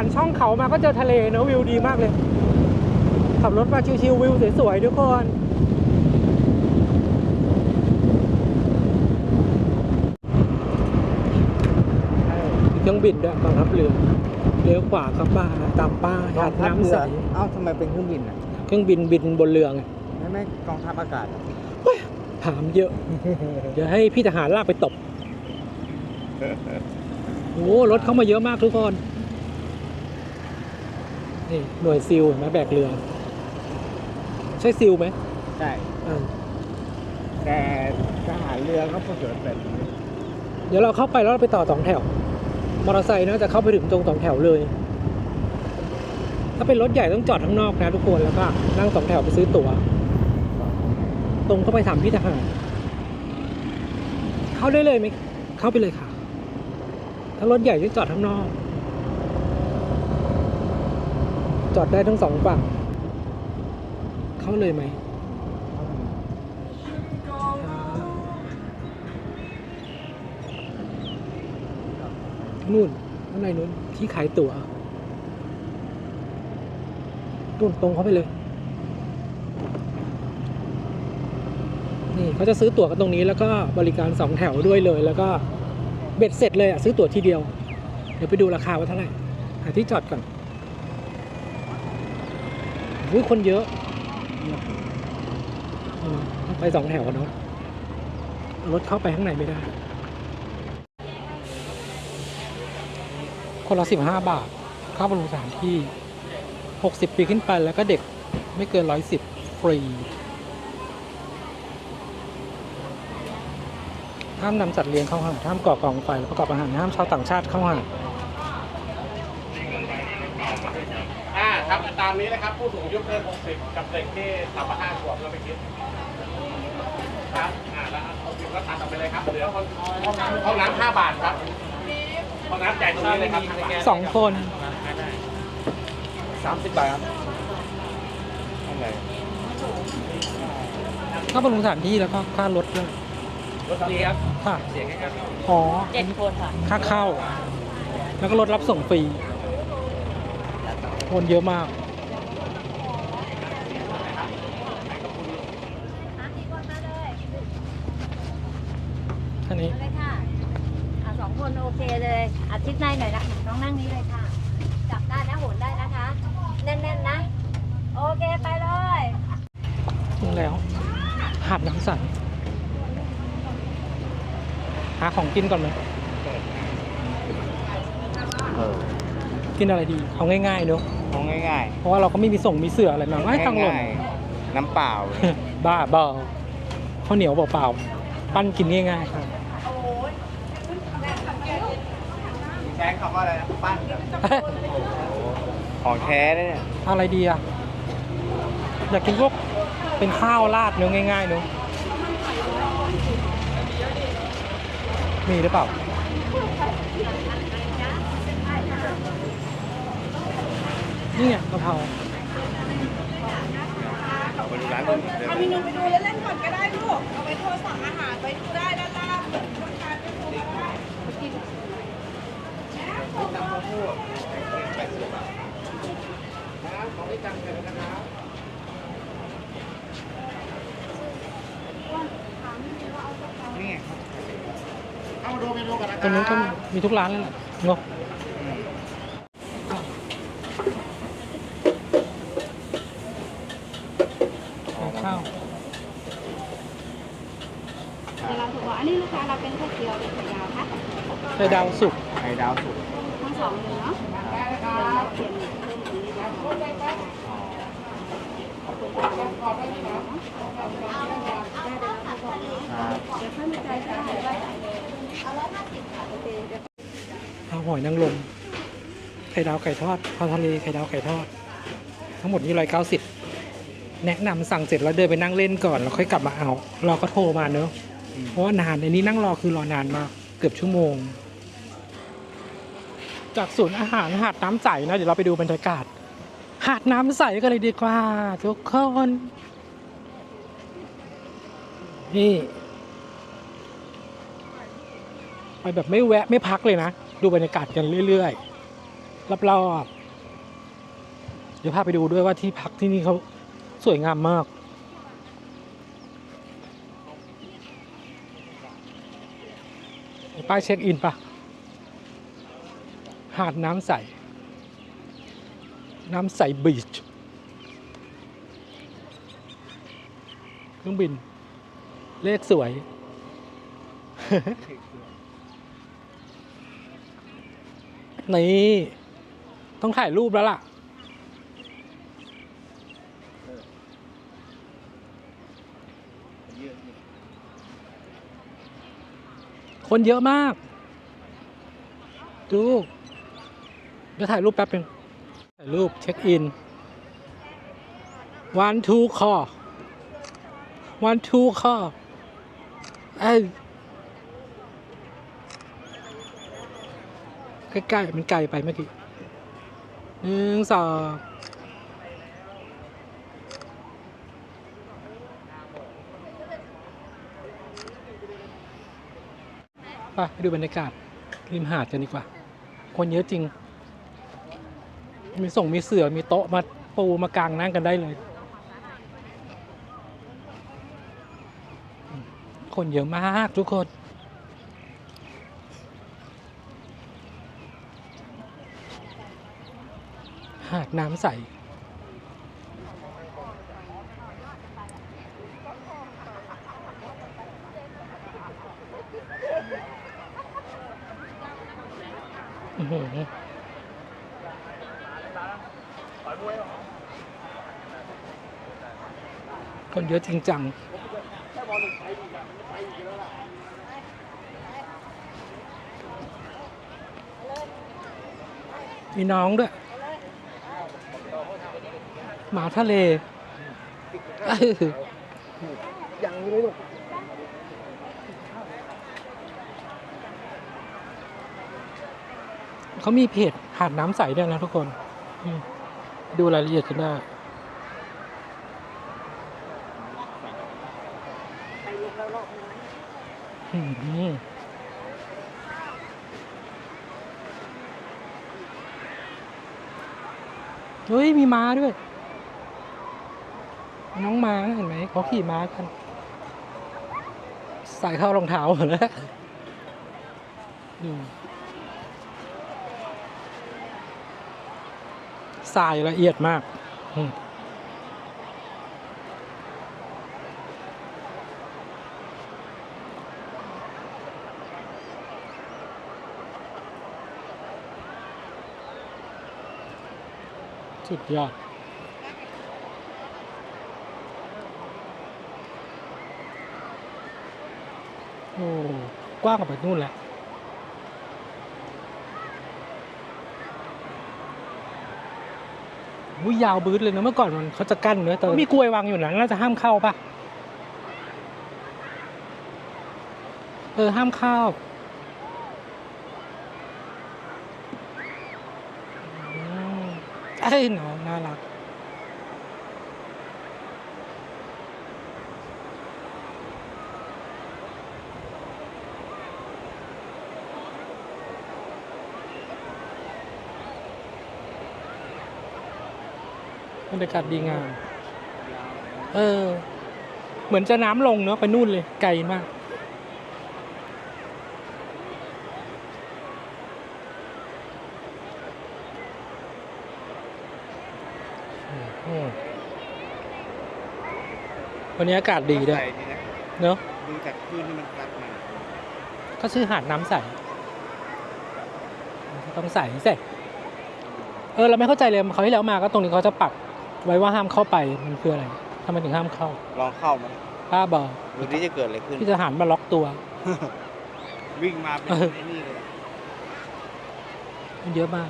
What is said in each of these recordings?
านช่องเขามาก็เจอทะเลเนอะวิวดีมากเลย ขับรถมาชิวๆวิวสวยๆทุกคนมีเครื่องบินด้วยกองทัพเรือเลี้ยวขวาเข้าป่าตามป้ายหาดน้ำใสเอ้าทำไมเป็นเครื่องบินอะเครื่องบินบินบนเรือไงไม่ไม่กองทัพอากาศอะถามเยอะ เดี๋ยวให้พี่ทหารลากไปตบโอ้รถเข้ามาเยอะมากทุกคน นี่หน่วยซิลเห็นไหมแบกเรือ ใช่ซิลไหมใช่อ่าแต่ทหารเรือเขาประเสริฐแบบนี้เดี๋ยวเราเข้าไปแล้วเราไปต่อสองแถว มอเตอร์ไซค์นะจะเข้าไปถึงตรงสองแถวเลย ถ้าเป็นรถใหญ่ต้องจอดข้างนอกนะทุกคนแล้วก็นั่งสองแถวไปซื้อตั๋ว ตรงเข้าไปถามพี่ทหาร เข้าได้เลยไหมเข้าไปเลยค่ะ ถ้ารถใหญ่จะจอดข้างนอก จ อดได้ทั้งสองฝั่ง เข้าเลยไหมนู่นข้างในนู้นที่ขายตั๋วนู่นตรงเข้าไปเลย นี่เขาจะซื้อตั๋วกันตรงนี้แล้วก็บริการสองแถวด้วยเลย แล้วก็เบ็ดเสร็จเลยอะซื้อตั๋วทีเดียว เดี๋ยวไปดูราคาว่าเท่าไหร่หาที่จอดก่อน อุ้ยคนเยอะอไปสองแถวเนาะรถเข้าไปข้างในไม่ได้ คนละสิบห้าบาทค่าบริการที่หกสิบปีขึ้นไปแล้วก็เด็กไม่เกินร้อยสิบฟรีห้ามนำสัตว์เลี้ยงเข้าหาดห้ามก่อกองไฟและประกอบอาหารห้ามชาวต่างชาติเข้าหาด อ่าครับ ตามนี้นะครับ ผู้สูงอายุเกิน60 กับเด็กที่ต่ำกว่า5ขวบเราไปคิดครับอ่าแล้วเอาสิบก็ตัดออกไปเลยครับเหลือคนห้องน้ำ5บาทครับห้องน้ำจ่ายตรงนี้เลยครับ5บาทสองคนสามสิบบาทครับอะไรค่าบริการสถานที่แล้วก็ค่ารถด้วยรถดีครับค่ะเสียงแค่ครับอ๋อเจ็ดคนค่ะค่าเข้า แล้วก็รถรับส่งฟรีคนเยอะมาก อั นนี้ เลยค่ะอะสองคนโอเคเลยอาทิตย์ในหน่อยนะน้องนั่งนี้เลยค่ะ จับได้นะโหนได้นะคะ แน่นๆนะ โอเคไปเลย ถึงแล้ว หาดน้ำใสหาของกินก่อนไหมเออกินอะไรดี เอาง่ายๆเนอะเอาง่ายเพราะว่าเราก็ไม่มีส่งมีเสืออะไรมาๆไม่ตังค์หล่น ง่ายๆน้ำเปล่า บ้าบอข้าวเหนียวเปล่าๆ ปั้นกินง่ายๆครับ ใช้คำว่าอะไรนะปั้นของแท้เลยเนี่ยเอาอะไรดีอะ อยากกินพวกเป็นข้าวราดเนื้อง่ายๆเนอะมีหรือเปล่า นี่ไงกะเพราเราไปดูร้านอื่นเดี๋ยวเอาเมนูไปดูเล่นๆก่อนก็ได้ลูก เอาไปโทรสั่งอาหารไปดูได้ด้านล่างต้องการไปดูก็ได้ นี่ไงเข้ามาดูเมนูกันนะคตรงนู้นก็รับมีทุกร้านแล้วแหละเนอะข้าวเดี๋ยวเราถูกว่าอันนี้ลูกค้าเราเป็นข้าวเกี๊ยวหรือไข่ดาวคะไข่ดาวสุกไข่ดาวสุกทั้งส องเลยเนาะเดี๋ยวค่อยมาจ่ายค่าหารได้โอเคเดี๋ยวข้าวหอยนางรมไข่ดาวไก่ทอดข้าวทะเลไข่ดาวไก่ทอด ทั้งหมดนี้ร้อยเก้าสิบแนะนำสั่งเสร็จแล้วเดินไปนั่งเล่นก่อนแล้วค่อยกลับมาเอาเราก็โทรมาเนอะเพราะว่านานในนี้นั่งรอคือรอนานมากเกือบชั่วโมง จากศูนย์อาหารหาดน้ำใสนะ เดี๋ยวเราไปดูบรรยากาศ หาดน้ำใสกันเลยดีกว่า ทุกคน นี่ไปแบบไม่แวะไม่พักเลยนะ ดูบรรยากาศกันเรื่อยๆรับรอบเดี๋ยวพาไปดูด้วยว่าที่พักที่นี่เขาสวยงามมากป้ายเช็คอินปะ หาดน้ำใส น้ำใสบีชเครื่องบิน เลขสวย นี่ ต้องถ่ายรูปแล้วล่ะคนเยอะมาก ดู ดี๋ยวถ่ายรูปแป๊บนึงถ่ายรูปเช็คอิน one two คอ one two คอไอ้ยใกล้ๆมันไกลไปเมื่อกี้หนึ่งสองไปดูบรรยากาศริมหาดกันดีกว่า คนเยอะจริง มีส่งมีเสือมีโต๊ะมาปูมากางนั่งกันได้เลย คนเยอะมากทุกคน หาดน้ำใสอือ คนเยอะจริงจังมีน้องด้วย หมาทะเลเออยังไม่รู้เขามีเพจหาดน้ำใสด้วยนะทุกคน อืม ดูรายละเอียดกันได้อืมเฮ้ย มีม้าด้วย น้องม้าเห็นไหมเขาขี่ม้ากัน ใส่เข้ารองเท้าหมดแล้ว ทรายละเอียดมากสุดยอดโอ้กว้างกว่าไปนู่นแหละ วิยาวบืดเลยนะเมื่อก่อนมันเขาจะกั้นเนื้อะแต่มีกลวยวางอยู่นะน่าจะห้ามเข้าปะเออห้ามเข้าอืมเอ้ยหนอน่ารัก บรรยากาศดีงาม เออ เหมือนจะน้ำลงเนาะไปนู่นเลย ไกลมากอืมวันนี้อากาศดีด้วยใส่ดีนะเนาะดูจากคลื่นที่มันซัดมาก็ชื่อหาดน้ำใส ต้องใสใส่เออ เราไม่เข้าใจเลยเขาวที่แล้วมาก็ตรงนี้เขาจะปัก ไว้ว่าห้ามเข้าไปมันคืออะไรทำไมถึงห้ามเข้าลองเข้ามันป้าบอกดูที่จะเกิดอะไรขึ้น ที่ทหารมาล็อกตัว วิ่งมาเป็นเออไอ้นี่เลยมันเยอะมาก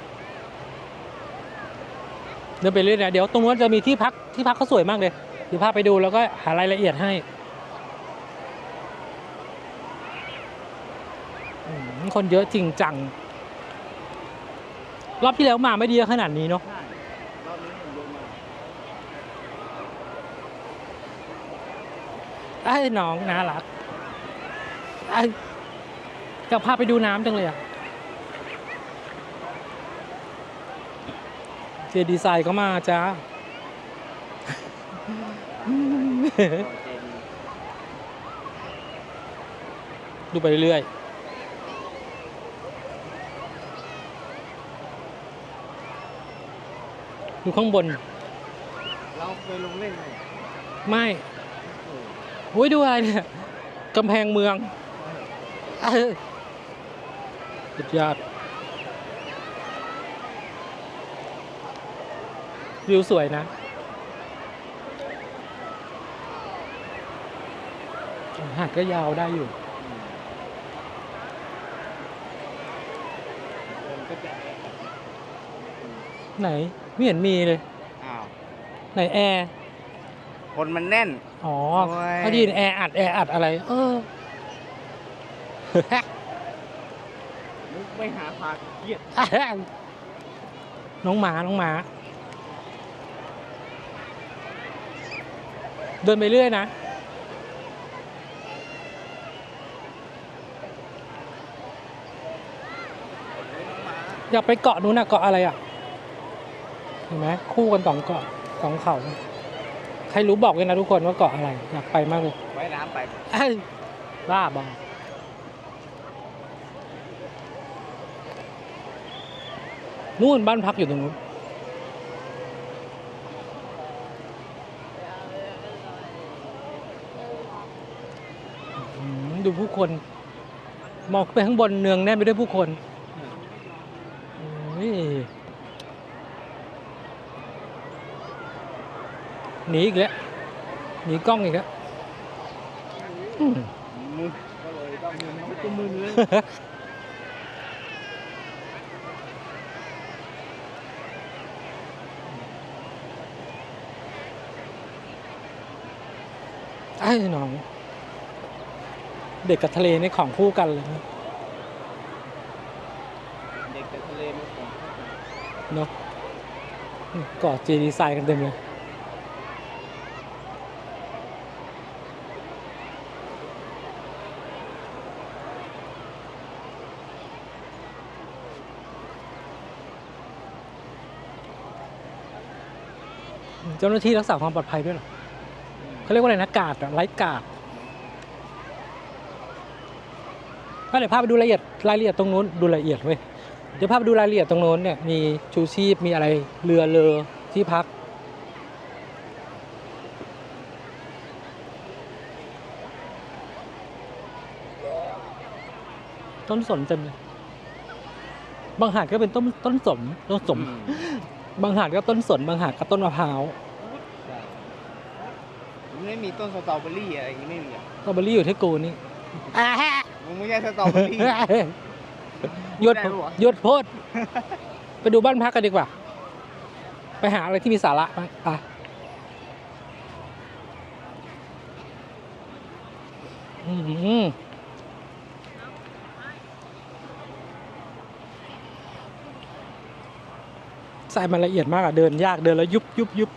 เดินไปเรื่อยนะเดี๋ยวตรงนู้นจะมีที่พักที่พักเขาสวยมากเลยเดี๋ยวพาไปดูแล้วก็หารายละเอียดให้อืมคนเยอะจริงจัง รอบที่แล้วมาไม่ดีขนาดนี้เนาะ ใช่รอบนี้ผมลงมา ไอ้น้องน่ารักไอ้จะพาไปดูน้ำจังเลยอะเจดีไซน์ก็มาจ้าดูไปเรื่อยๆ ดูข้างบน เราเคยลงเล่นไหมไม่โอ้ยดูอะไรเนี่ยกำแพงเมืองเออสุดยอดวิวสวยนะหาดก็ยาวได้อยู่คนก็จะไหน ไม่เห็นมีเลยอ้าวไหนแอร์ คนมันแน่น อ๋อโอ้ย เขาไดยินแอร์อัดแอร์อัดอะไร เออ มุกไม่หาพาเครียดน้องหมาน้องหมา เดินไปเรื่อยนะ อยากไปเกาะนู้นนะเกาะอะไรอะเห็นไหมคู่กันสองเกาะสองเขา ใครรู้บอกเลยนะทุกคนว่าเกาะอะไร อยากไปมากเลยไว้น้ำไปเอ้ยบ้าบอนู่นบ้านพักอยู่ตรงนู้นอืมดูผู้คนมองไปข้างบนเนืองแน่นไปด้วยผู้คนโอ้ย หนีอีกแล้วหนีกล้องอีกแล้วอืมมือก็เลยต้องมือมันก็มือเลยไอ้น้องเด็กกับทะเลนี่ของคู่กันเลยนะเด็กจากทะเลมาของเนาะนี่เกาะเจดีไซน์กันเต็มเลย เจ้าหน้าที่รักษาความปลอดภัยด้วยเหรอเขาเรียกว่าอะไรนะกาดอะไลท์กาดก็เดี๋ยวพาไปดูรายละเอียดรายละเอียดตรงนู้นดูรายละเอียดเว้ยเดี๋ยวพาไปดูรายละเอียดตรงโน้นเนี่ยมีชูชีพมีอะไรเรือเลอที่พักต้นสนเต็มเลย บางหาดก็เป็นต้นต้นสมต้นสม บางหาดก็ต้นสน บางหาดก็ต้นมะพร้าวมัน ไม่มีต้นสตรอเบอรี่อะไรอย่างงี้ไม่มีอะสตรอเบอรี่อยู่ที่กูนี่มึงไม่ใช่สตรอเบอรี่ หยุดได้ปะวะ หยุดโพด ไปดูบ้านพักกันดีกว่า ไปหาอะไรที่มีสาระบ้างไปอืมใส่มันละเอียดมากอะเดินยากเดินแล้วยุบยุบยุบ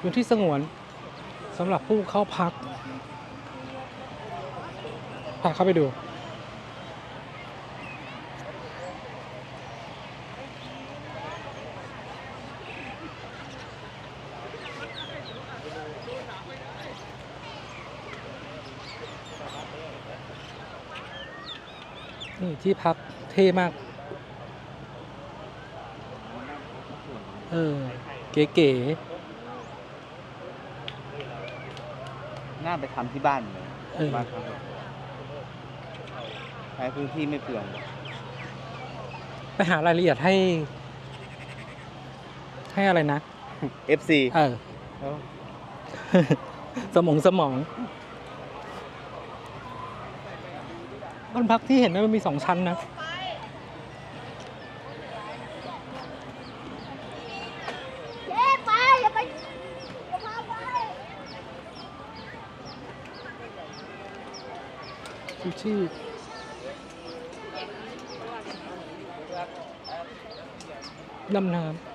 พื้นที่สงวนสำหรับผู้เข้าพักพาเข้าไปดู นี่ที่พักเท่มาก เออ เก๋ น่าไปทำที่บ้านเลยๆเออ บ้านเขาใช้พื้นที่ไม่เปลืองไปหารายละเอียดให้ ให้อะไรนะ FC เออเอ้าสมองสมองบ้านพักที่เห็นไหมมันมีสองชั้นนะ เจ๊ไปอย่าไปอย่าพาไป ชูชีพดำน้ำ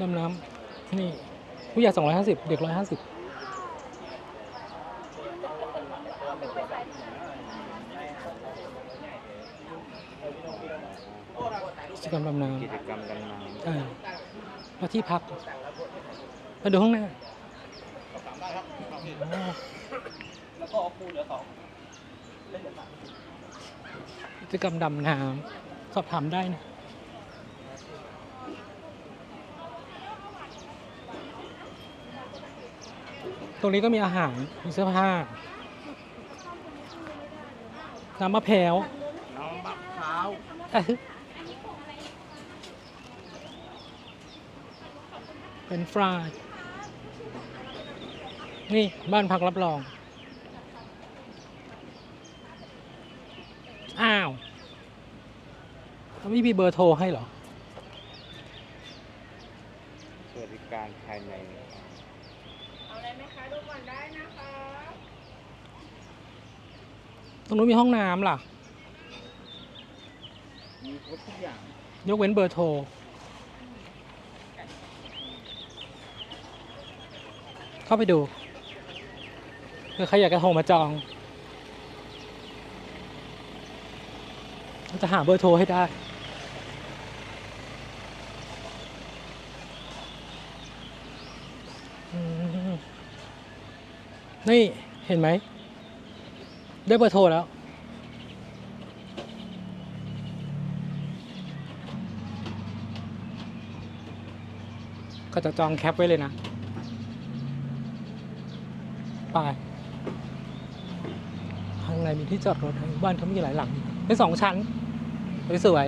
ดำน้ำนี่ ผู้ใหญ่สองร้อยห้าสิบเด็กร้อยห้าสิบกิจกรรมดำน้ำกิจกรรมกันมาเออมา ที่พัก มาดูข้างหน้ากิจกรรมดำน้ำสอบถามได้นะตรงนี้ก็มีอาหาร มีเสื้อผ้า น้ำมะพร้าว น้องมะพร้าว เอ้ยเป็นฟราย นี่บ้านพักรับรอง อ้าวแล้วไม่มีเบอร์โทรให้เหรอ สวัสดิการภายในเอาอะไรไหมคะดูก่อนได้นะคะตรงนู้นมีห้องน้ำล่ะ มีครบทุกอย่าง ยกเว้นเบอร์โทร เข้าไปดูเผื่อใครอยากจะโทรมาจองจะหาเบอร์โทรให้ได้นี่เห็นไหม ได้เบอร์โทรแล้ว ก็จะจองแคปไว้เลยนะ ไป ข้างในมีที่จอดรถบ้านเขามีหลายหลังเป็นสองชั้นสวย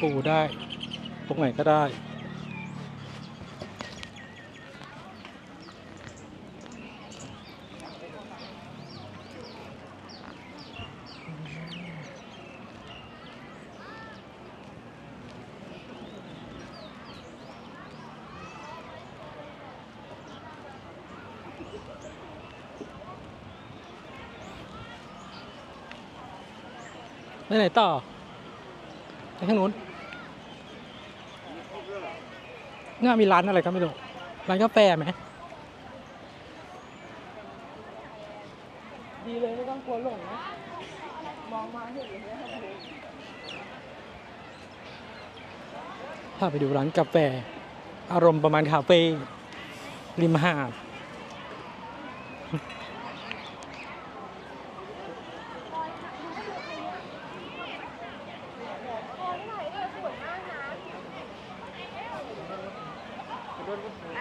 ปูได้ ตรงไหนก็ได้ ไปไหนต่อไปทางนู้นน่ามีร้านอะไรก็ไม่รู้ ร้านกาแฟไหม ดีเลยไม่ต้องกลัวหลงนะ มองมาเห็นเลยนะพาไปดูร้านกาแฟ อารมณ์ประมาณคาเฟ่ริมหาด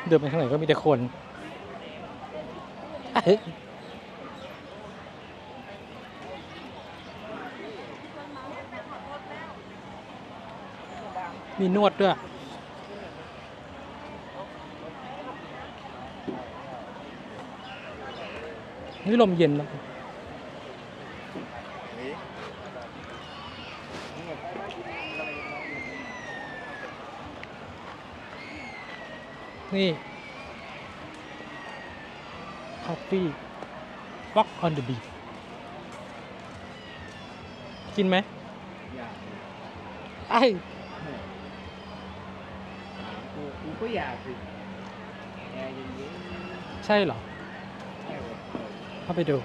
เดินไปข้างไหนก็มีแต่คนเอ้ยมีนวดด้วยนี่ลมเย็นแล้ว นี่ Coffee Walk on the beach กินไหมอยากไอ้กูกูก็อยากสิแอร์เย็นใช่เหรอๆแค่แบบเข้าไปดู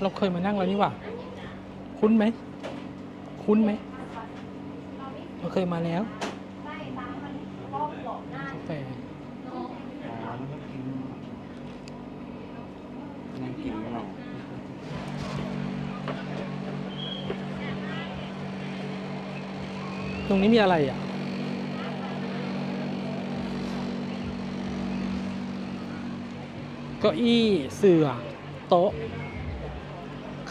เราเคยมานั่งแล้วนี่หว่า คุ้นไหม คุ้นไหม เราเคยมาแล้วกาแฟอ๋อนั่งกินไม่หรอกตรงนี้มีอะไรอะเก้าอี้เสื่อโต๊ะ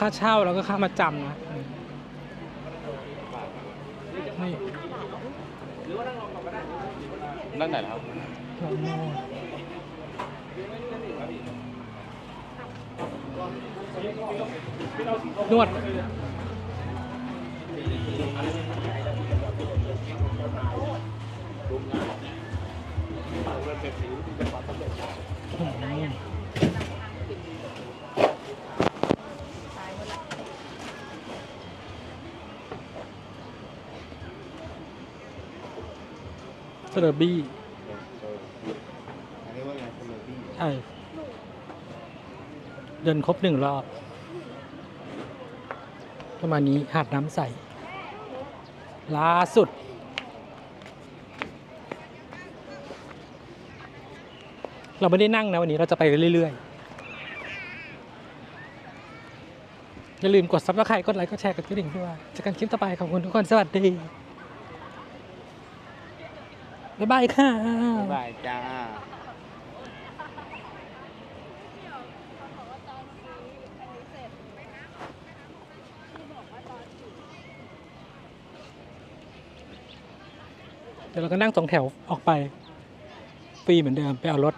ค่าเช่าแล้วก็ค่ามาจำนะนี่นั่นไหนครับนวดเซอร์บี้อันนี้ว่าไงสโลบี้ใช่เดินครบหนึ่งรอบ ประมาณนี้หาดน้ำใสล่าสุด เราไม่ได้นั่งนะวันนี้เราจะไปเรื่อยๆ อย่าลืมกดซับสไครต์กดไลค์กดแชร์กดกระดิ่งด้วยเจอกันคลิปต่อไปขอบคุณทุกคน สวัสดี บ๊ายบายค่ะ บ๊ายบายจ้าเดี๋ยวเราก็นั่งสองแถวออกไป ฟรีเหมือนเดิมไปเอารถ